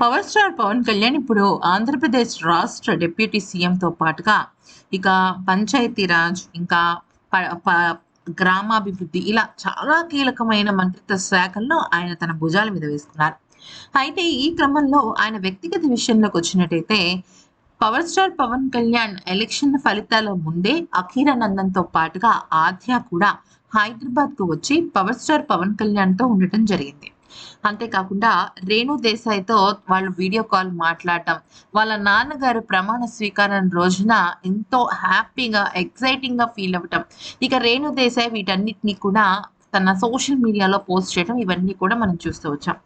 Power star Pawan Kalyan ఇప్పుడు ఆంధ్రప్రదేశ్ రాష్ట్ర deputy సీఎంతో పాటుగా ఇక పంచాయతీరాజ్ ఇంకా గ్రామాభివృద్ధి ఇలా చాలా కీలకమైన మంత్రిత్వ శాఖల్లో ఆయన తన భుజాల మీద వేసుకున్నారు. అయితే ఈ క్రమంలో ఆయన వ్యక్తిగత విషయంలోకి వచ్చినట్టయితే power star Pawan Kalyan election ఫలితాల ముందే అఖీరానందంతో పాటుగా ఆద్య కూడా హైదరాబాద్కు వచ్చి పవర్ స్టార్ పవన్ కళ్యాణ్తో ఉండటం జరిగింది. అంతేకాకుండా రేణు దేశాయ్తో వాళ్ళు వీడియో కాల్ మాట్లాడటం వాళ్ళ నాన్నగారు ప్రమాణ స్వీకారం రోజున ఎంతో హ్యాపీగా ఎక్సైటింగ్గా ఫీల్ అవ్వటం. ఇక రేణు దేశాయ్ వీటన్నిటిని కూడా తన సోషల్ మీడియాలో పోస్ట్ చేయడం ఇవన్నీ కూడా మనం చూస్తూ వచ్చాం.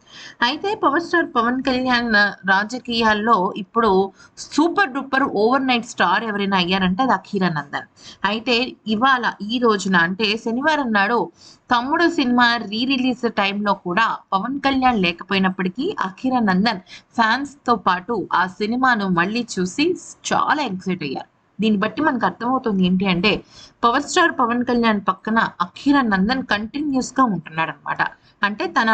అయితే పవర్ స్టార్ పవన్ కళ్యాణ్ రాజకీయాల్లో ఇప్పుడు super duper overnight star ఎవరైనా అయ్యారంటే అది అఖీరానందన్ అయితే ఇవాళ ఈ రోజున అంటే శనివారం నాడు తమ్ముడు సినిమా రీ రిలీజ్ టైంలో కూడా పవన్ కళ్యాణ్ లేకపోయినప్పటికీ అఖీరానందన్ ఫ్యాన్స్తో పాటు ఆ సినిమాను మళ్ళీ చూసి చాలా ఎక్సైట్ అయ్యారు. దీన్ని బట్టి మనకు అర్థమవుతుంది ఏంటి అంటే పవర్ స్టార్ పవన్ కళ్యాణ్ పక్కన అఖీరా నందన్ కంటిన్యూస్గా ఉంటున్నాడు అనమాట అంటే తన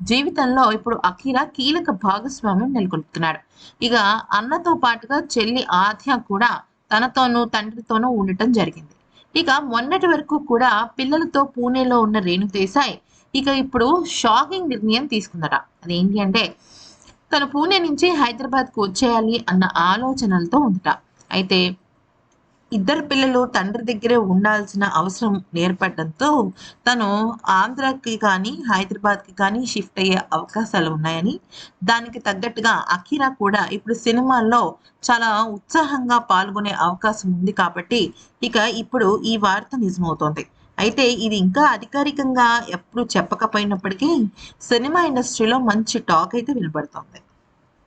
జీవితంలో ఇప్పుడు అఖీరా కీలక భాగస్వామ్యం నెలకొల్పుతున్నాడు. ఇక అన్నతో పాటుగా చెల్లి ఆధ్య కూడా తనతోనూ తండ్రితోనూ ఉండటం జరిగింది. ఇక మొన్నటి వరకు కూడా పిల్లలతో పూణేలో ఉన్న రేణు దేశాయ్ ఇక ఇప్పుడు షాకింగ్ నిర్ణయం తీసుకుందట అదేంటి అంటే తను పూణే నుంచి హైదరాబాద్కు వచ్చేయాలి అన్న ఆలోచనలతో ఉందట. అయితే ఇద్దరు పిల్లలు తండ్రి దగ్గరే ఉండాల్సిన అవసరం ఏర్పడటంతో తను ఆంధ్రాకి కానీ హైదరాబాద్కి కానీ షిఫ్ట్ అయ్యే అవకాశాలు ఉన్నాయని దానికి తగ్గట్టుగా అఖీరా కూడా ఇప్పుడు సినిమాల్లో చాలా ఉత్సాహంగా పాల్గొనే అవకాశం ఉంది కాబట్టి ఇక ఇప్పుడు ఈ వార్త నిజమవుతోంది. అయితే ఇది ఇంకా అధికారికంగా ఎప్పుడు చెప్పకపోయినప్పటికీ సినిమా ఇండస్ట్రీలో మంచి టాక్ అయితే వినబడుతోంది.